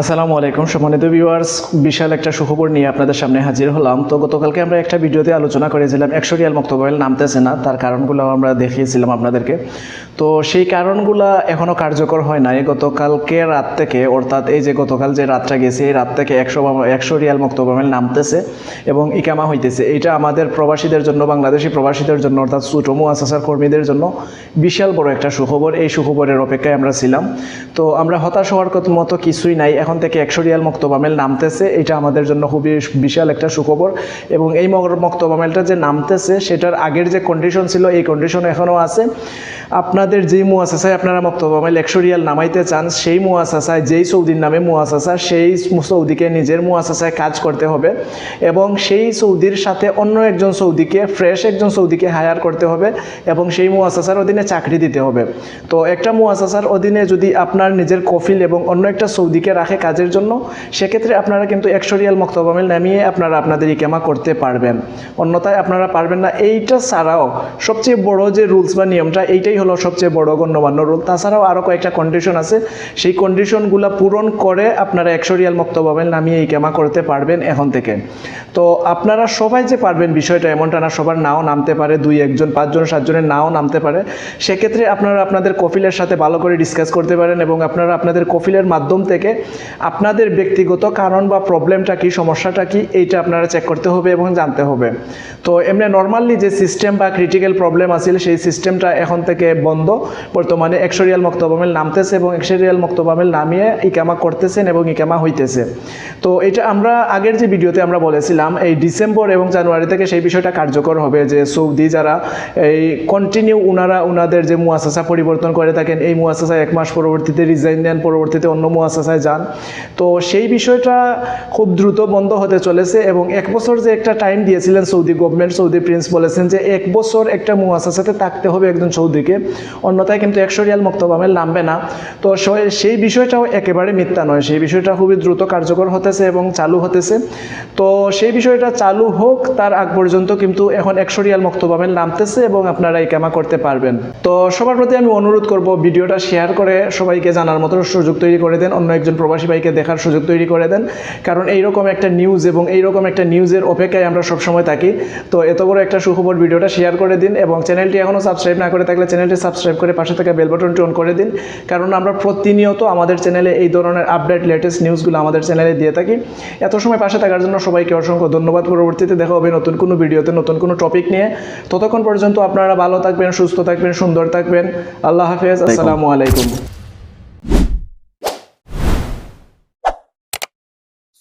আসসালামু আলাইকুম, সম্মানিত ভিউয়ার্স বিশাল একটা সুখবর নিয়ে আপনাদের সামনে হাজির হলাম। তো গতকালকে আমরা একটা ভিডিওতে আলোচনা করেছিলাম, একশো রিয়াল মক্তবাইল নামতেছে না, তার কারণগুলো আমরা দেখিয়েছিলাম আপনাদেরকে। তো সেই কারণগুলো এখনও কার্যকর হয় নাই। গতকালকে রাত থেকে, অর্থাৎ এই যে গতকাল যে রাতটা গেছে, এই রাত থেকে একশো একশো রিয়াল মক্তবাইল নামতেছে এবং ইকামা হইতেছে। এইটা আমাদের প্রবাসীদের জন্য, বাংলাদেশি প্রবাসীদের জন্য, অর্থাৎ সুটমু আসাসার কর্মীদের জন্য বিশাল বড় একটা সুখবর। এই সুখবরের অপেক্ষায় আমরা ছিলাম। তো আমরা হতাশ হওয়ার মতো কিছুই নাই। এখন থেকে একশো রিয়াল মক্তবামেল নামতেছে, এটা আমাদের জন্য খুবই বিশাল একটা সুখবর। এবং এই মক্তবামেলটা যে নামতেছে, সেটার আগের যে কন্ডিশন ছিল, এই কন্ডিশন এখনও আছে। আপনাদের যেই মুয়াসাসায় আপনারা মক্তবামেল একশো রিয়াল নামাইতে চান, সেই মুয়াসাসায়, যেই সৌদির নামে মুয়াসাসা, সেই সৌদিকে নিজের মুয়াসাসায় কাজ করতে হবে। এবং সেই সৌদির সাথে অন্য একজন সৌদিকে ফ্রেশ একজন সৌদিকে হায়ার করতে হবে এবং সেই মুয়াসাসার অধীনে চাকরি দিতে হবে। তো একটা মুয়াসাসার অধীনে যদি আপনার নিজের কফিল এবং অন্য একটা সৌদিকে রাখে কাজের জন্য, সেক্ষেত্রে আপনারা কিন্তু একশো রিয়াল মক্তবামেল নামিয়ে আপনারা আপনাদের ইকেমা করতে পারবেন। অন্যথায় আপনারা পারবেন না, এইটা ছাড়াও সবচেয়ে বড় যে রুলস বা নিয়মটা, এইটাই হলো সবচেয়ে বড় গণ্যমান্য রুল। তাছাড়াও আরও কয়েকটা কন্ডিশন আছে, সেই কন্ডিশনগুলো পূরণ করে আপনারা একশো রিয়াল মক্তবামেল নামিয়ে ইকেমা করতে পারবেন এখন থেকে। তো আপনারা সবাই যে পারবেন বিষয়টা এমনটা না, সবার নাও নামতে পারে, দুই একজন, পাঁচজন, সাতজনের নাও নামতে পারে। সেক্ষেত্রে আপনারা আপনাদের কফিলের সাথে ভালো করে ডিসকাস করতে পারেন এবং আপনারা আপনাদের কফিলের মাধ্যম থেকে আপনাদের ব্যক্তিগত কারণ বা প্রবলেমটা কি, সমস্যাটা কি, এইটা আপনারা চেক করতে হবে এবং জানতে হবে। তো এমনি নর্মালি যে সিস্টেম বা ক্রিটিক্যাল প্রবলেম আছিল, সেই সিস্টেমটা এখন থেকে বন্ধ। বর্তমানে একশো রিয়াল মক্তবামেল নামতেছে এবং একশো রিয়াল মক্তবামেল নামিয়ে ইকামা করতেছেন এবং ইকামা হইতেছে। তো এটা আমরা আগের যে ভিডিওতে আমরা বলেছিলাম, এই ডিসেম্বর এবং জানুয়ারি থেকে সেই বিষয়টা কার্যকর হবে যে সৌদি যারা এই কন্টিনিউ উনারা উনাদের যে মুয়াসাসা পরিবর্তন করে থাকেন, এই মুয়াসাসা এক মাস পরবর্তীতে রিজাইন নেন, পরবর্তীতে অন্য মুয়াসাসায় যান। তো সেই বিষয়টা খুব দ্রুত বন্ধ হতে চলেছে এবং এক বছর যে একটা টাইম দিয়েছিলেন সৌদি গভর্নমেন্ট সৌদি প্রিন্স বলেছেন যে এক বছর একটা মুয়াসাসাতে থাকতে হবে একজন সৌদিকে। অন্যথায় কিন্তু একশো রিয়াল মক্তবামেল নামবে না। তো সেই বিষয়টাও একেবারে মিথ্যা নয়। সেই বিষয়টা খুবই দ্রুত কার্যকর হতেছে এবং চালু হতেছে। তো সেই বিষয়টা চালু হোক, তার আগ পর্যন্ত কিন্তু এখন একশো রিয়াল মক্তবামেল নামতেছে এবং আপনারা এই কামা করতে পারবেন। তো সবার প্রতি আমি অনুরোধ করব ভিডিওটা শেয়ার করে সবাইকে জানার মতো সুযোগ তৈরি করে দেন। অন্য একজন প্রবাসী ভাইকে দেখার সুযোগ তৈরি করে দেন। কারণ এইরকম একটা নিউজ এবং এইরকম একটা নিউজের অপেক্ষায় আমরা সবসময় থাকি। তো এত বড় একটা সুখবর ভিডিওটা শেয়ার করে দিন এবং চ্যানেলটি এখনও সাবস্ক্রাইব না করে থাকলে চ্যানেলটি সাবস্ক্রাইব করে পাশে থাকা বেল বাটনটি অন করে দিন। কারণ আমরা প্রতিনিয়ত আমাদের চ্যানেলে এই ধরনের আপডেট লেটেস্ট নিউজগুলো আমাদের চ্যানেলে দিয়ে থাকি। এত সময় পাশে থাকার জন্য সবাইকে অসংখ্য ধন্যবাদ। পরবর্তীতে দেখা হবে নতুন কোনো ভিডিওতে নতুন কোনো টপিক নিয়ে। ততক্ষণ পর্যন্ত আপনারা ভালো থাকবেন সুস্থ থাকবেন সুন্দর থাকবেন। আল্লাহ হাফেজ আসসালামু আলাইকুম।